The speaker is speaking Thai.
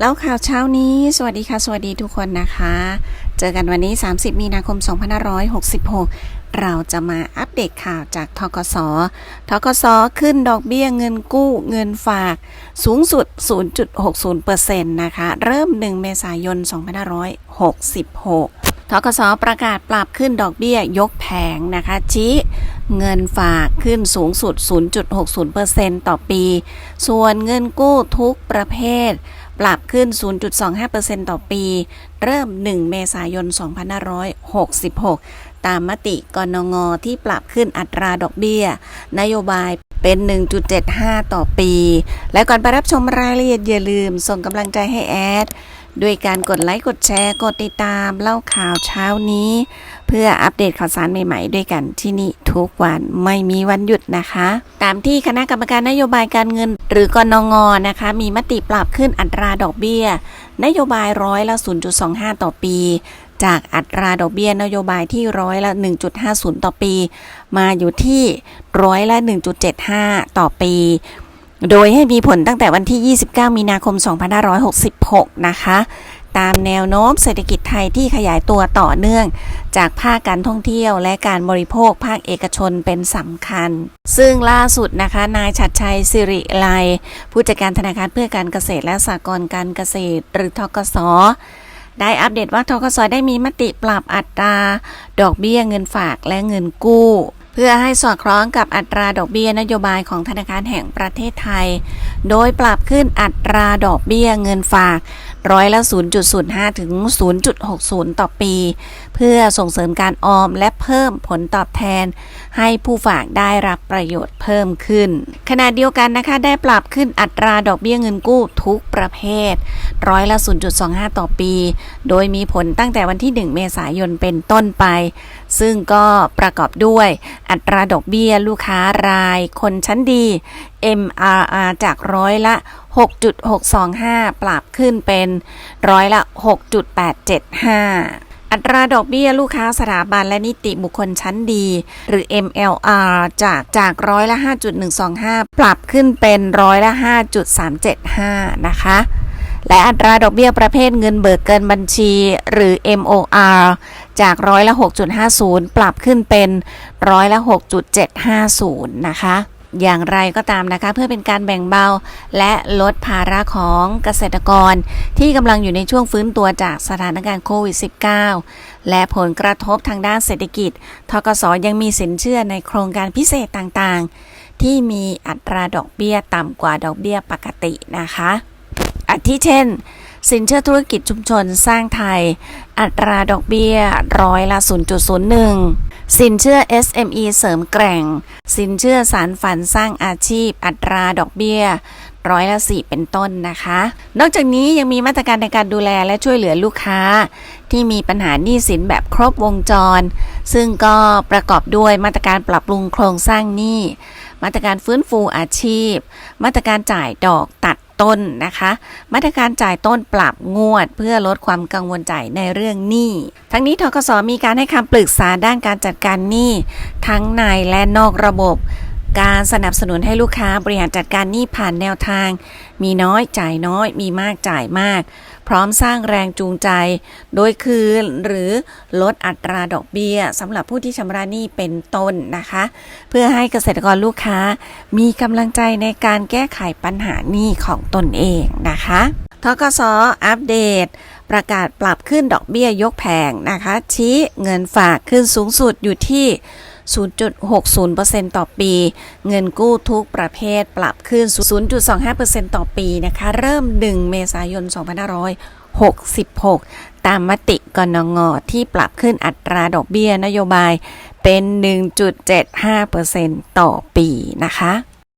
แล้วข่าวเช้านี้ สวัสดีค่ะ สวัสดีทุกคนนะคะ เจอกันวันนี้ 30 มีนาคม 2566 เราจะมาอัปเดตข่าวจากทกสทกสขึ้นดอกเบี้ยเงินกู้เงินฝาก สูงสุด 0.60%นะคะ เริ่ม 1 เมษายน 2566ทกสประกาศปรับขึ้นดอกเบี้ยยกแผงนะคะ ชี้เงินฝากขึ้นสูงสุด 0.60%ต่อปี ส่วนเงินกู้ทุกประเภท ปรับขึ้น 0.25%ต่อปี เริ่ม 1 เมษายน 2566 ตามมติกนงที่ปรับขึ้นอัตราดอกเบี้ย นโยบายเป็น 1.75 ต่อปี และก่อนไปรับชมรายละเอียดอย่าลืมส่งกำลังใจให้แอด ด้วยการกดไลค์กดแชร์กดติดตามเล่าข่าวเช้านี้ เพื่ออัปเดตข่าวสารใหม่ๆ ด้วยกันที่นี่ทุกวันไม่มีวันหยุดนะคะ ตามที่คณะกรรมการนโยบายการเงิน หรือกนงนะคะ มีมติปรับขึ้นอัตราดอกเบี้ย นโยบายร้อยละ 0.25 ต่อปี จากอัตราดอกเบี้ยนโยบายที่ร้อยละ 1.50 ต่อปี มาอยู่ที่ร้อยละ 1.75 ต่อปี โดยให้มีผลตั้งแต่วันที่ 29 มีนาคม 2566 นะคะ ตามแนวโน้มเศรษฐกิจไทยที่ขยายตัวต่อเนื่อง จากภาคการท่องเที่ยวและการบริโภคภาคเอกชนเป็นสำคัญ ซึ่งล่าสุดนะคะ นายชัดชัยสิริไลผู้จัดการธนาคารเพื่อการเกษตรและสหกรณ์การเกษตร หรือทกสได้อัปเดตว่าทกสได้มีมติปรับอัตรา ดอกเบี้ยเงินฝากและเงินกู้ เพื่อให้สอดคล้องกับอัตราดอกเบี้ยนโยบายของธนาคารแห่งประเทศไทย โดยปรับขึ้นอัตราดอกเบี้ยเงินฝาก ร้อยละ 0.05 ถึง 0.60 ต่อปี เพื่อส่งเสริมการออมและเพิ่มผลตอบแทน ให้ผู้ฝากได้รับประโยชน์เพิ่มขึ้น ขณะเดียวกันนะคะได้ปรับขึ้นอัตราดอกเบี้ยเงินกู้ทุกประเภท ร้อยละ 0.25 ต่อปี โดยมีผลตั้งแต่วันที่ 1 เมษายนเป็นต้นไป ซึ่งก็ประกอบด้วยอัตราดอกเบี้ยลูกค้ารายคนชั้นดี MRR จากร้อยละ 6.625 ปรับขึ้นเป็นร้อยละ 6.875อัตราดอกเบี้ยลูกค้าสถาบันและนิติบุคคลชั้นดี หรือ MLR จากจากร้อยละ 5.125 ปรับขึ้นเป็นร้อยละ 5.375 นะคะ และอัตราดอกเบี้ยประเภทเงินเบิกเกินบัญชี หรือ MOR จากร้อยละ 6.50 ปรับขึ้นเป็นร้อยละ 6.750 นะคะ อย่างไรก็ตามนะคะ เพื่อเป็นการแบ่งเบา และลดภาระของเกษตรกร ที่กำลังอยู่ในช่วงฟื้นตัวจากสถานการณ์โควิด -19 และผลกระทบทางด้านเศรษฐกิจ ทกสยังมีสินเชื่อในโครงการพิเศษต่างๆ ที่มีอัตราดอกเบี้ยต่ำกว่าดอกเบี้ยปกตินะคะอาทิเช่น สินเชื่อธุรกิจชุมชนสร้างไทย อัตราดอกเบี้ยร้อยละ 0.01 สินเชื่อ SME เสริมแกร่ง สินเชื่อสารฝันสร้างอาชีพ อัตราดอกเบี้ยร้อยละสี่เป็นต้นนะคะ นอกจากนี้ยังมีมาตรการในการดูแลและช่วยเหลือลูกค้า ที่มีปัญหาหนี้สินแบบครบวงจร ซึ่งก็ประกอบด้วยมาตรการปรับปรุงโครงสร้างหนี้ มาตรการฟื้นฟูอาชีพ มาตรการจ่ายดอกตัด ต้นนะคะ มาตรการจ่ายต้นปรับงวด เพื่อลดความกังวลใจในเรื่องหนี้ ทั้งนี้ทกสมีการให้คำปรึกษาด้านการจัดการหนี้ทั้งในและนอกระบบ การสนับสนุนให้ลูกค้าบริหารจัดการหนี้ผ่านแนวทาง มีน้อยจ่ายน้อย มีมากจ่ายมาก พร้อมสร้างแรงจูงใจ โดยคืนหรือลดอัตราดอกเบี้ยสำหรับผู้ที่ชำระหนี้เป็นต้นนะคะ เพื่อให้เกษตรกรลูกค้ามีกำลังใจในการแก้ไขปัญหาหนี้ของตนเองนะคะทกสอัปเดต ประกาศปรับขึ้นดอกเบี้ยยกแผงนะคะ ชี้เงินฝากขึ้นสูงสุดอยู่ที่ 0.60%ต่อปี เงินกู้ทุกประเภทปรับขึ้น 0.25%ต่อปีนะคะ เริ่ม 1 เมษายน 2566 ตามมติกนงที่ปรับขึ้นอัตราดอกเบี้ยนโยบายเป็น 1.75%ต่อปีนะคะ